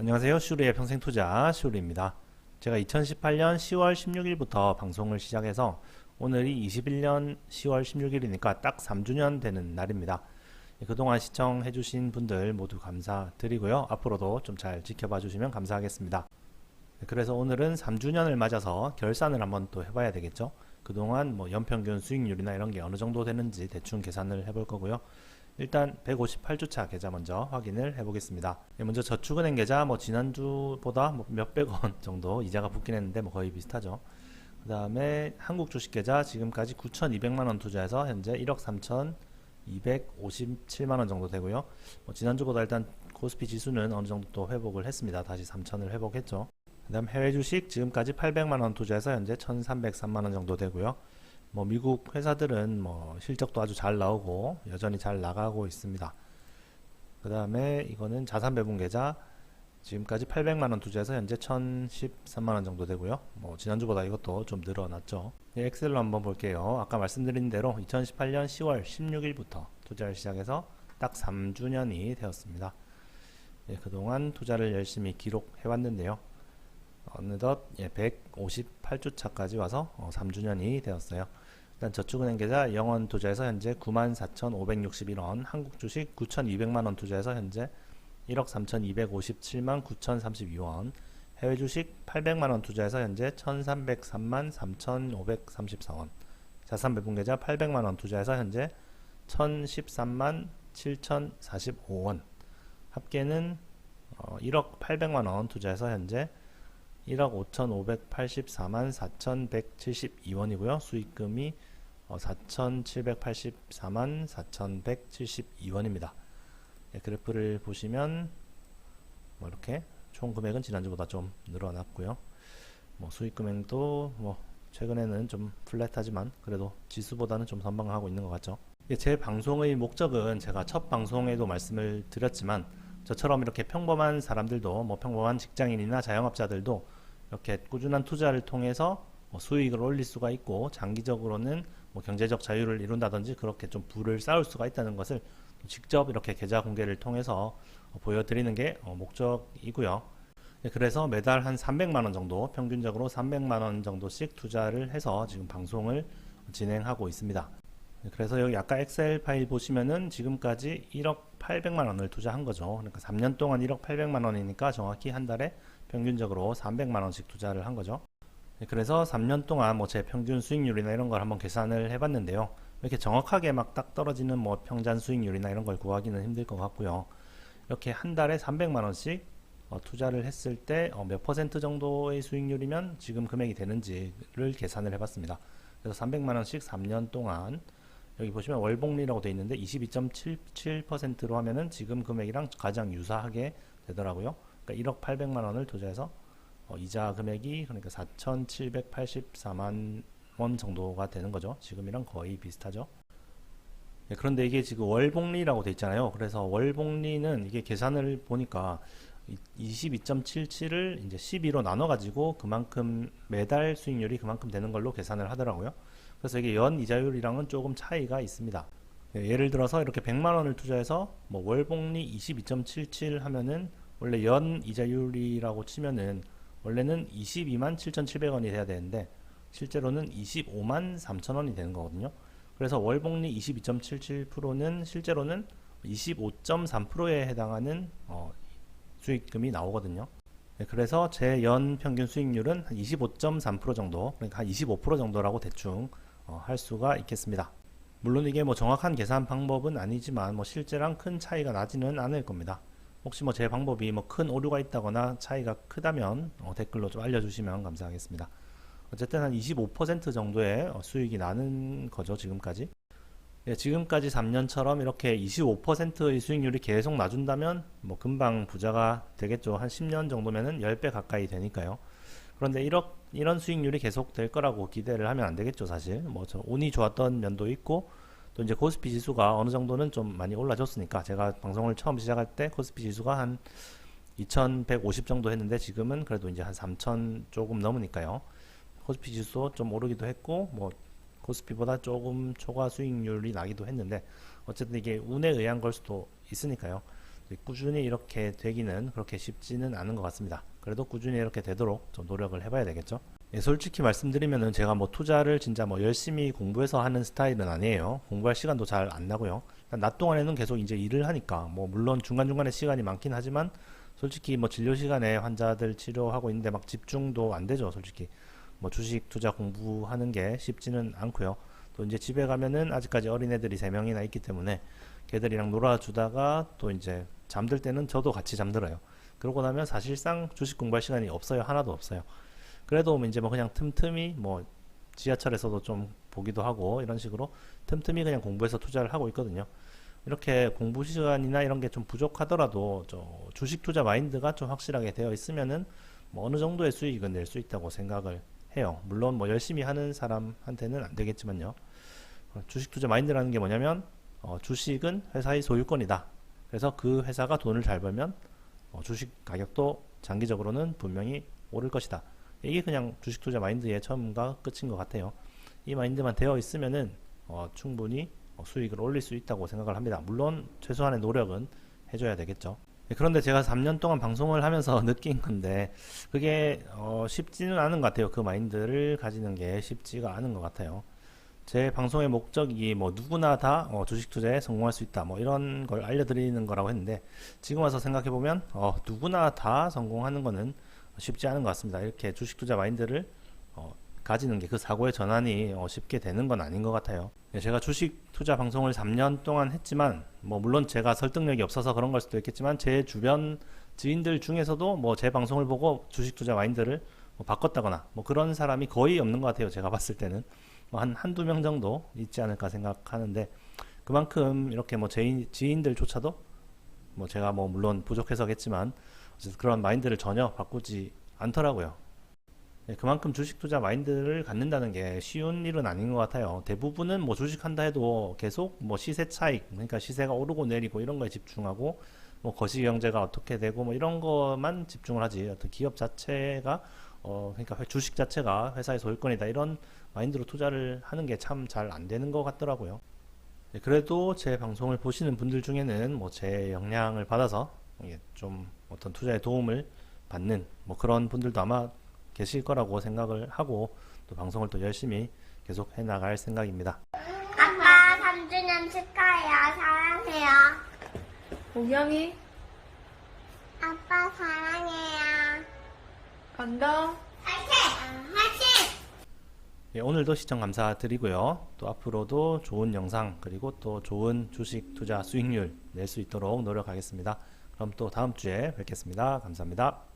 안녕하세요. 슈리의 평생투자 슈리입니다. 제가 2018년 10월 16일부터 방송을 시작해서 오늘이 21년 10월 16일이니까 딱 3주년 되는 날입니다. 예, 그동안 시청해주신 분들 모두 감사드리고요. 앞으로도 좀 잘 지켜봐 주시면 감사하겠습니다. 네, 그래서 오늘은 3주년을 맞아서 결산을 한번 또 해봐야 되겠죠. 그동안 뭐 연평균 수익률이나 이런 게 어느 정도 되는지 대충 계산을 해볼 거고요. 일단 158주차 계좌 먼저 확인을 해보겠습니다. 예, 먼저 저축은행 계좌 뭐 지난주보다 뭐 몇백 원 정도 이자가 붙긴 했는데 뭐 거의 비슷하죠. 그 다음에 한국 주식 계좌 지금까지 9,200만 원 투자해서 현재 1억 3,257만 원 정도 되고요. 뭐 지난주보다 일단 코스피 지수는 어느 정도 또 회복을 했습니다. 다시 3,000을 회복했죠. 그 다음 해외 주식 지금까지 800만 원 투자해서 현재 1,303만 원 정도 되고요. 뭐 미국 회사들은 뭐 실적도 아주 잘 나오고 여전히 잘 나가고 있습니다. 그 다음에 이거는 자산 배분 계좌 지금까지 800만 원 투자해서 현재 1,013만 원 정도 되고요. 뭐 지난주보다 이것도 좀 늘어났죠. 네, 엑셀로 한번 볼게요. 아까 말씀드린 대로 2018년 10월 16일부터 투자를 시작해서 딱 3주년이 되었습니다. 예, 그동안 투자를 열심히 기록해 왔는데요. 어느덧 예, 158주차까지 와서 어, 3주년이 되었어요. 일단 저축은행 계좌 영원 투자해서 현재 94,561원, 한국 주식 9,200만 원 투자해서 현재 1억 3,257만 9,032원, 해외 주식 800만 원 투자해서 현재 1,303만 3,534원, 자산 배분 계좌 800만 원 투자해서 현재 1,013만 7,045원, 합계는 어, 1억 800만 원 투자해서 현재 1억 5,584만 4,172원이고요. 수익금이 어, 4,784만 4,172원입니다. 네, 그래프를 보시면 뭐 이렇게 총 금액은 지난주보다 좀 늘어났고요. 뭐 수익 금액도 뭐 최근에는 좀 플랫하지만 그래도 지수보다는 좀 선방하고 있는 것 같죠. 예, 제 방송의 목적은 제가 첫 방송에도 말씀을 드렸지만 저처럼 이렇게 평범한 사람들도 뭐 평범한 직장인이나 자영업자들도 이렇게 꾸준한 투자를 통해서 뭐 수익을 올릴 수가 있고 장기적으로는 뭐 경제적 자유를 이룬다든지 그렇게 좀 부를 쌓을 수가 있다는 것을 직접 이렇게 계좌 공개를 통해서 보여드리는 게 어, 목적이고요. 네, 그래서 매달 한 300만 원 정도 평균적으로 300만 원 정도씩 투자를 해서 지금 방송을 진행하고 있습니다. 네, 그래서 여기 아까 엑셀 파일 보시면은 지금까지 1억 800만 원을 투자한 거죠. 그러니까 3년 동안 1억 800만 원이니까 정확히 한 달에 평균적으로 300만 원씩 투자를 한 거죠. 네, 그래서 3년 동안 뭐 제 평균 수익률이나 이런 걸 한번 계산을 해봤는데요. 이렇게 정확하게 막 딱 떨어지는 뭐 평잔 수익률이나 이런 걸 구하기는 힘들 것 같고요. 이렇게 한 달에 300만 원씩 어, 투자를 했을 때몇 퍼센트 정도의 수익률이면 지금 금액이 되는지를 계산을 해봤습니다. 그래서 300만 원씩 3년 동안 여기 보시면 월복리라고 되어 있는데 22.77%로 하면은 지금 금액이랑 가장 유사하게 되더라고요. 그러니까 1억 800만 원을 투자해서 어, 이자 금액이 그러니까 4,784만 원 정도가 되는 거죠. 지금이랑 거의 비슷하죠. 네, 그런데 이게 지금 월복리라고 돼 있잖아요. 그래서 월복리는 이게 계산을 보니까 22.77을 이제 12로 나눠 가지고 그만큼 매달 수익률이 그만큼 되는 걸로 계산을 하더라고요. 그래서 이게 연 이자율이랑은 조금 차이가 있습니다. 예, 예를 들어서 이렇게 100만 원을 투자해서 뭐 월복리 22.77 하면은 원래 연 이자율이라고 치면은 원래는 22만 7,700원이 돼야 되는데 실제로는 25만 3천 원이 되는 거거든요. 그래서 월복리 22.77%는 실제로는 25.3%에 해당하는 어, 수익금이 나오거든요. 네, 그래서 제 연 평균 수익률은 한 25.3% 정도, 그러니까 한 25% 정도라고 대충 어, 할 수가 있겠습니다. 물론 이게 뭐 정확한 계산 방법은 아니지만 뭐 실제랑 큰 차이가 나지는 않을 겁니다. 혹시 뭐 제 방법이 뭐 큰 오류가 있다거나 차이가 크다면 어, 댓글로 좀 알려주시면 감사하겠습니다. 어쨌든 한 25% 정도의 어, 수익이 나는 거죠 지금까지. 예, 지금까지 3년처럼 이렇게 25%의 수익률이 계속 나준다면 뭐 금방 부자가 되겠죠. 한 10년 정도면은 10배 가까이 되니까요. 그런데 이렇, 이런 수익률이 계속 될 거라고 기대를 하면 안 되겠죠, 사실. 뭐 운이 좋았던 면도 있고 또 이제 코스피 지수가 어느 정도는 좀 많이 올라졌으니까 제가 방송을 처음 시작할 때 코스피 지수가 한 2150 정도 했는데 지금은 그래도 이제 한 3000 조금 넘으니까요. 코스피 지수 좀 오르기도 했고 뭐 코스피보다 조금 초과 수익률이 나기도 했는데 어쨌든 이게 운에 의한 걸 수도 있으니까요. 꾸준히 이렇게 되기는 그렇게 쉽지는 않은 것 같습니다. 그래도 꾸준히 이렇게 되도록 좀 노력을 해봐야 되겠죠. 예, 솔직히 말씀드리면은 제가 뭐 투자를 진짜 뭐 열심히 공부해서 하는 스타일은 아니에요. 공부할 시간도 잘 안 나고요. 낮 동안에는 계속 이제 일을 하니까 뭐 물론 중간중간에 시간이 많긴 하지만 솔직히 뭐 진료 시간에 환자들 치료하고 있는데 막 집중도 안 되죠. 솔직히 뭐 주식 투자 공부하는 게 쉽지는 않고요. 또 이제 집에 가면은 아직까지 어린애들이 세 명이나 있기 때문에 걔들이랑 놀아주다가 또 이제 잠들 때는 저도 같이 잠들어요. 그러고 나면 사실상 주식 공부할 시간이 없어요. 하나도 없어요. 그래도 이제 뭐 그냥 틈틈이 뭐 지하철에서도 좀 보기도 하고 이런 식으로 틈틈이 그냥 공부해서 투자를 하고 있거든요. 이렇게 공부 시간이나 이런 게 좀 부족하더라도 저 주식 투자 마인드가 좀 확실하게 되어 있으면은 뭐 어느 정도의 수익은 낼 수 있다고 생각을 해요. 물론 뭐 열심히 하는 사람한테는 안 되겠지만요. 어, 주식 투자 마인드라는 게 뭐냐면 어, 주식은 회사의 소유권이다. 그래서 그 회사가 돈을 잘 벌면 어, 주식 가격도 장기적으로는 분명히 오를 것이다. 이게 그냥 주식 투자 마인드의 처음과 끝인 것 같아요. 이 마인드만 되어 있으면은 어, 충분히 어, 수익을 올릴 수 있다고 생각을 합니다. 물론 최소한의 노력은 해줘야 되겠죠. 네, 그런데 제가 3년 동안 방송을 하면서 느낀 건데 그게 어, 쉽지는 않은 것 같아요. 그 마인드를 가지는 게 쉽지가 않은 것 같아요. 제 방송의 목적이 뭐 누구나 다 어, 주식 투자에 성공할 수 있다 뭐 이런 걸 알려드리는 거라고 했는데 지금 와서 생각해 보면 어, 누구나 다 성공하는 거는 쉽지 않은 것 같습니다. 이렇게 주식 투자 마인드를 어, 가지는 게 그 사고의 전환이 어, 쉽게 되는 건 아닌 것 같아요. 예, 제가 주식 투자 방송을 3년 동안 했지만 뭐 물론 제가 설득력이 없어서 그런 걸 수도 있겠지만 제 주변 지인들 중에서도 뭐 제 방송을 보고 주식 투자 마인드를 뭐 바꿨다거나 뭐 그런 사람이 거의 없는 것 같아요. 제가 봤을 때는 뭐 한 한두 명 정도 있지 않을까 생각하는데 그만큼 이렇게 뭐 제 지인들조차도 뭐 제가 뭐 물론 부족해서겠지만 그런 마인드를 전혀 바꾸지 않더라고요. 네, 그만큼 주식 투자 마인드를 갖는다는 게 쉬운 일은 아닌 것 같아요. 대부분은 뭐 주식한다 해도 계속 뭐 시세 차익, 그러니까 시세가 오르고 내리고 이런 거에 집중하고 뭐 거시 경제가 어떻게 되고 뭐 이런 것만 집중을 하지 어떤 기업 자체가 어 그러니까 주식 자체가 회사의 소유권이다 이런 마인드로 투자를 하는 게 참 잘 안 되는 것 같더라고요. 네, 그래도 제 방송을 보시는 분들 중에는 뭐 제 영향을 받아서 좀 어떤 투자에 도움을 받는 뭐 그런 분들도 아마 계실 거라고 생각을 하고 또 방송을 또 열심히 계속 해 나갈 생각입니다. 아빠 3주년 축하해요. 사랑해요. 보경이 아빠 사랑해요. 간다. 화이팅! 화이팅! 예, 오늘도 시청 감사드리고요. 또 앞으로도 좋은 영상 그리고 또 좋은 주식 투자 수익률 낼 수 있도록 노력하겠습니다. 그럼 또 다음 주에 뵙겠습니다. 감사합니다.